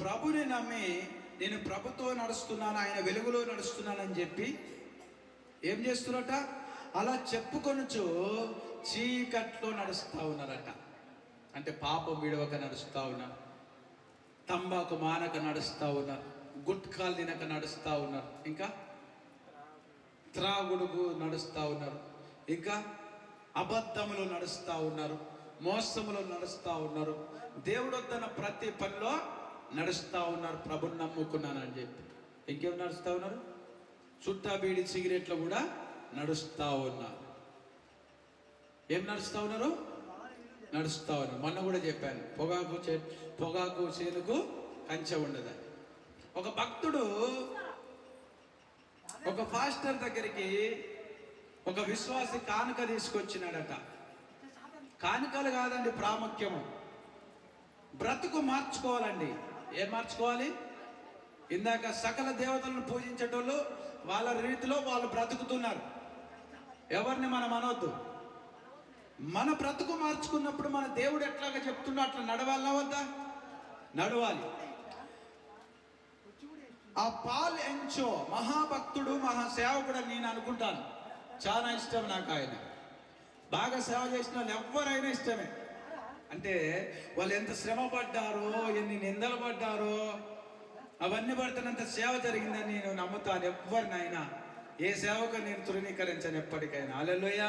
ప్రభుని నమ్మి నేను ప్రభుతో నడుస్తున్నాను ఆయన వెలుగులో నడుస్తున్నానని చెప్పి ఏం చేస్తున్నట అలా చెప్పుకొనుచు చీకట్లో నడుస్తూ ఉన్నారట. అంటే పాపం విడవక నడుస్తూ ఉన్నారు. తంబాకు మానక నడుస్తూ ఉన్నారు. గుట్కాలు తినక నడుస్తూ ఉన్నారు. ఇంకా? త్రాగుడుకు నడుస్తూ ఉన్నారు. ఇంకా? అబద్ధములు నడుస్తూ ఉన్నారు. మోసములు నడుస్తూ ఉన్నారు. దేవుడు తన ప్రతి పనిలో నడుస్తూ ఉన్నారు ప్రభుని నమ్ముకున్నానని చెప్పి. ఇంకేం నడుస్తూ ఉన్నారు? చుట్టా బీడి సిగరెట్లు కూడా నడుస్తూ ఉన్నారు. ఏం నడుస్తూ ఉన్నారు? నడుస్తూ ఉన్నారు. మొన్న కూడా చెప్పాను పొగాకు చే పొగాకు చేనుకు కంచె ఉండదని ఒక భక్తుడు ఒక పాస్టర్ దగ్గరికి ఒక విశ్వాసి కానుక తీసుకొచ్చినాడట. కానుకలు కాదండి ప్రాముఖ్యము. బ్రతుకు మార్చుకోవాలండి. ఏం మార్చుకోవాలి? ఇందాక సకల దేవతలను పూజించేటోళ్ళు వాళ్ళ రీతిలో వాళ్ళు బ్రతుకుతున్నారు. ఎవరిని మనం అనవద్దు మన బ్రతుకు మార్చుకున్నప్పుడు మన దేవుడు ఎట్లాగా చెప్తుండో అట్లా నడవాలి వద్దా? నడవాలి. ఆ పాల్ ఎంచో మహాభక్తుడు మహాసేవకుడు అని నేను అనుకుంటాను. చాలా ఇష్టం నాకు ఆయన. బాగా సేవ చేసిన వాళ్ళు ఎవరైనా ఇష్టమే. అంటే వాళ్ళు ఎంత శ్రమ పడ్డారో ఎన్ని నిందలు పడ్డారో అవన్నీ పడుతున్నంత సేవ జరిగిందని నేను నమ్ముతాను ఎవరినైనా ఏ సేవకు నేను తృణీకరించను ఎప్పటికైనా. అలెలుయ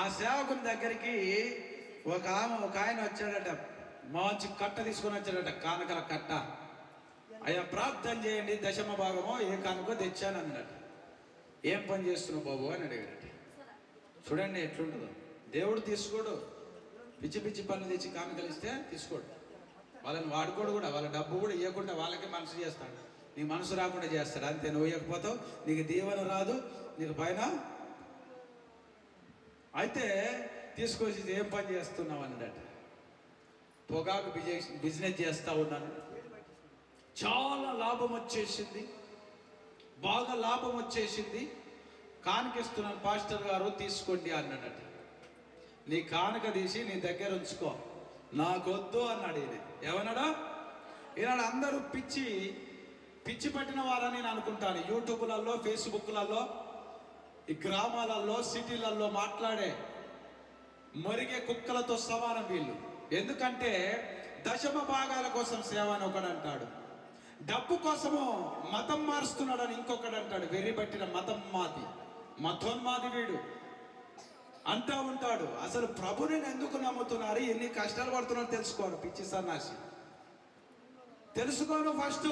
ఆ సేవకుని దగ్గరికి ఒక ఆమె ఒక ఆయన వచ్చాడట. మంచి కట్ట తీసుకొని వచ్చాడట కానకల కట్ట. అయ్యా ప్రార్థన చేయండి దశమ భాగమో ఏ కానుకో తెచ్చాను అన్నాడు ఏం పని చేస్తున్నావు బాబు అని అడిగాడు చూడండి ఎట్లుండదు దేవుడు తీసుకోడు. పిచ్చి పిచ్చి పనులు తెచ్చి కామికలు ఇస్తే తీసుకోడు. వాళ్ళని వాడుకోడు కూడా వాళ్ళ డబ్బు కూడా ఇవ్వకుండా వాళ్ళకే మనసు చేస్తాడు. నీ మనసు రాకుండా చేస్తాడు అంతే. నువ్వు ఇవ్వకపోతావు నీకు దీవెన రాదు నీకు పైన అయితే తీసుకొచ్చి ఏం పని చేస్తున్నావు అన్నట్టు పొగాకు బిజినెస్ బిజినెస్ చేస్తూ ఉన్నాను. చాలా లాభం వచ్చేసింది. బాగా లాభం వచ్చేసింది. కానికిస్తున్నాను పాస్టర్ గారు తీసుకోండి అన్నాడట. నీ కానుక తీసి నీ దగ్గర ఉంచుకో. నాకొద్దు అన్నాడు ఈయన. ఏమన్నాడా? ఈనాడు అందరూ పిచ్చి పిచ్చి పట్టిన వారని నేను అనుకుంటాను. యూట్యూబ్లలో ఫేస్బుక్లలో ఈ గ్రామాలలో సిటీలలో మాట్లాడే మరిగే కుక్కలతో సమానం వీళ్ళు. ఎందుకంటే దశమ భాగాల కోసం సేవ అని ఒకడు అంటాడు. డబ్బు కోసము మతం మారుస్తున్నాడని ఇంకొకడు అంటాడు. వెర్రి పట్టిన మతం మాది. మతోన్మాది వీడు. అంటా ఉంటాడు. అసలు ప్రభుని ఎందుకు నమ్ముతున్నారు? ఎన్ని కష్టాలు పడుతున్నారో తెలుసుకోరు పిచ్చి సన్నాసి. తెలుసుకోను ఫస్ట్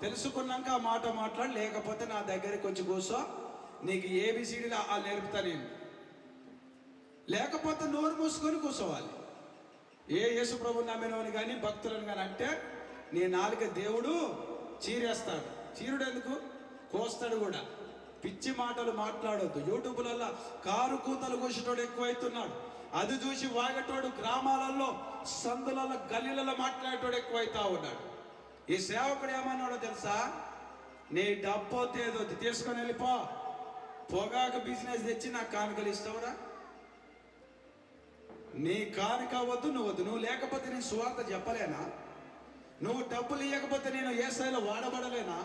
తెలుసుకున్నాక ఆ మాట మాట్లాడి. లేకపోతే నా దగ్గరికి వచ్చి కూర్చో. నీకు ఏబిసిడీలు ఆ నేర్పుతా నేను లేకపోతే నోరు మూసుకొని కూర్చోవాలి. ఏ యేసు ప్రభు నమ్మినవని కానీ భక్తులను కానీ అంటే నీ నాలుక దేవుడు చీరేస్తాడు. చీరుడు ఎందుకు? కోస్తాడు కూడా. పిచ్చి మాటలు మాట్లాడొద్దు. యూట్యూబ్లలో కారు కూతలు కూసేటోడు ఎక్కువైతున్నాడు. అది చూసి వాగటోడు గ్రామాలలో సందులలో గల్లీలలో మాట్లాడేటోడు ఎక్కువైతా ఉన్నాడు. ఈ సేవకుడు ఏమన్నాడో తెలుసా? నీ డబ్బు ఏదో తీసుకొని వెళ్ళిపో. పొగాకు బిజినెస్ తెచ్చి నాకు కానుకలు ఇస్తావురా. నీ కానుక వద్దు నువ్వు వద్దు. నువ్వు లేకపోతే నేను సువార్త చెప్పలేనా? నువ్వు డబ్బులు ఇవ్వకపోతే నేను ఏ స్థాయిలో వాడబడలేనా?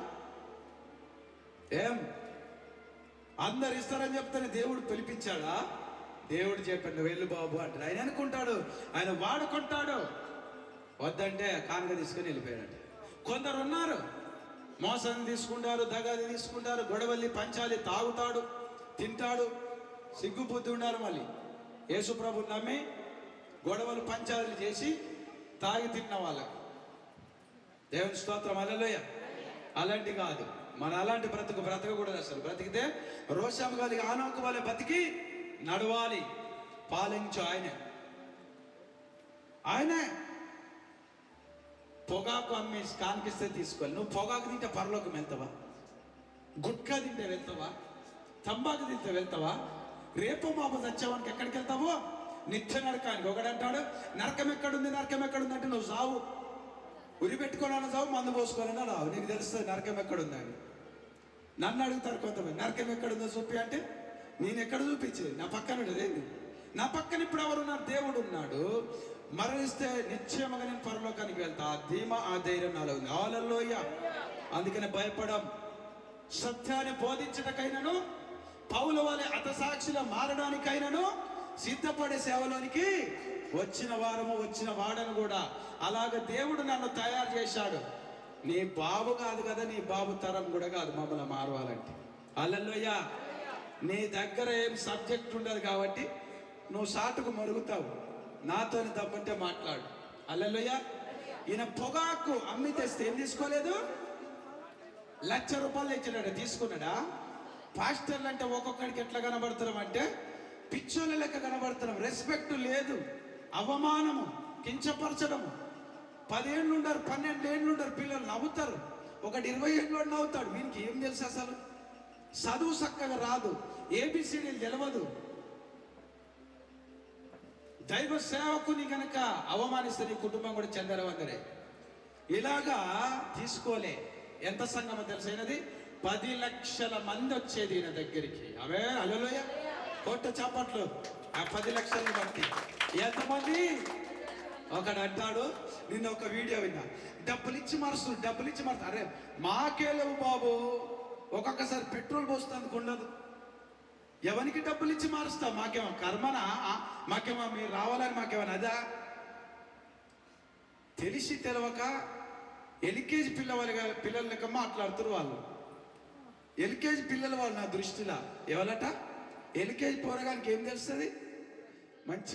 ఏం? అందరు ఇస్తారని చెప్తేనే దేవుడు పిలిపించాడా? దేవుడు చెప్పాడు వెళ్ళు బాబు అంటాడు. ఆయన అనుకుంటాడు ఆయన వాడుకుంటాడు. వద్దంటే కానుక తీసుకుని వెళ్ళిపోయాడు కొందరు ఉన్నారు మోసం తీసుకుంటారు దగాది తీసుకుంటారు గొడవల్లి పంచాలి తాగుతాడు తింటాడు సిగ్గుబుద్ధి ఉండాలి మళ్ళీ. యేసుప్రభు నమ్మి గొడవలు పంచాలు చేసి తాగి తిన్న వాళ్ళకు. దేవుని స్తోత్రం అలలోయ అలాంటి కాదు. మన అలాంటి బ్రతుకు బ్రతకకూడదు అసలు. బ్రతికితే రోషాము కాదు ఆనోకు వాళ్ళ బతికి నడవాలి. పాలించు ఆయనే. ఆయనే. పొగాకు అమ్మి కానికిస్తే తీసుకోవాలి. నువ్వు పొగాకు తింటే పరలోకం వెళ్తావా? గుట్కా తింటే వెళ్తావా? తంబాకు తింటే వెళ్తావా? రేపు మాపు చచ్చావానికి ఎక్కడికి వెళ్తావో? నిత్య నరకానికి. ఒకడంటాడు నరకం ఎక్కడుంది? నరకం ఎక్కడుంది? అంటే నువ్వు సావు. ఉరి పెట్టుకోవాలన్నా సావు మందు పోసుకోవాలన్నా రావు. నీకు తెలుస్తుంది నరకం ఎక్కడుందని. నన్ను అడుగుతారు కొంతమంది నరకం ఎక్కడుందో చూపి అంటే నేను ఎక్కడ చూపించేది నా పక్కన లేదు. నా పక్కన ఇప్పుడు ఎవరున్నారు దేవుడు ఉన్నాడు. మరణిస్తే నిశ్చయముగా నేను పరలోకానికి వెళ్తా. ఆ ధీమా ఆ ధైర్యం నాలో ఉంది. ఆలలోయ అందుకని భయపడం సత్యాన్ని బోధించటకైనను పౌల వలె అతసాక్షిల మారడానికైనను సిద్ధపడే సేవలోనికి వచ్చిన వారము వచ్చిన వాడను కూడా అలాగ దేవుడు నన్ను తయారు చేశాడు. నీ బాబు కాదు కదా నీ బాబు తరం కూడా కాదు మమ్మల్ని మారవాలంటే. అల్లలోయ నీ దగ్గర ఏం సబ్జెక్ట్ ఉండదు కాబట్టి నువ్వు సాటుకు మరుగుతావు. నాతోని తప్పంటే మాట్లాడు. అల్లలోయ ఈయన పొగాకు అమ్మి తెస్తే ఏం తీసుకోలేదు? లక్ష రూపాయలు ఇచ్చినాడు తీసుకున్నాడా? పాస్టర్లు అంటే ఒక్కొక్కడికి ఎట్లా కనబడుతున్నాం అంటే పిచ్చోళ్ళ లెక్క కనబడుతున్నాం రెస్పెక్ట్ లేదు అవమానము కించపరచడము. పదేళ్ళు ఉండరు పన్నెండు ఏళ్ళు ఉండరు పిల్లలు నవ్వుతారు. ఒకటి ఇరవై ఏళ్ళు నవ్వుతాడు. వీనికి ఏం తెలుసు అసలు? చదువు చక్కగా రాదు ఏబిసిడీలు తెలియదు దైవ సేవకుని గనక అవమానిస్తే నీ కుటుంబం కూడా చెందరవందరే. ఇలాగా తీసుకోలే. ఎంత సంగమో తెలిసినది? పది లక్షల మంది వచ్చేది ఈయన దగ్గరికి. అవే అలలోయ కొట్ట చాపట్లు. ఆ పది లక్షల మంది ఎంతమంది? ఒకడు అంటాడు నిన్న ఒక వీడియో విన్నా. డబ్బులు ఇచ్చి మారుస్తుంది డబ్బులు ఇచ్చి మారుతుంది అరే మాకే లేవు బాబు. ఒక్కొక్కసారి పెట్రోల్ పోస్తుంది ఉండదు ఎవరికి డబ్బులు ఇచ్చి మారుస్తాం మాకేమో కర్మనా? మాకేమో మీరు రావాలని మాకేమో అదా? తెలిసి తెలవక ఎల్కేజీ పిల్లవాళ్ళగా పిల్లల లెక్క మాట్లాడుతున్నారు వాళ్ళు. ఎల్కేజీ పిల్లల వాళ్ళు నా దృష్టిలో. ఎవరట ఎల్కేజీ పోరగానికి ఏం తెలుస్తుంది? మంచి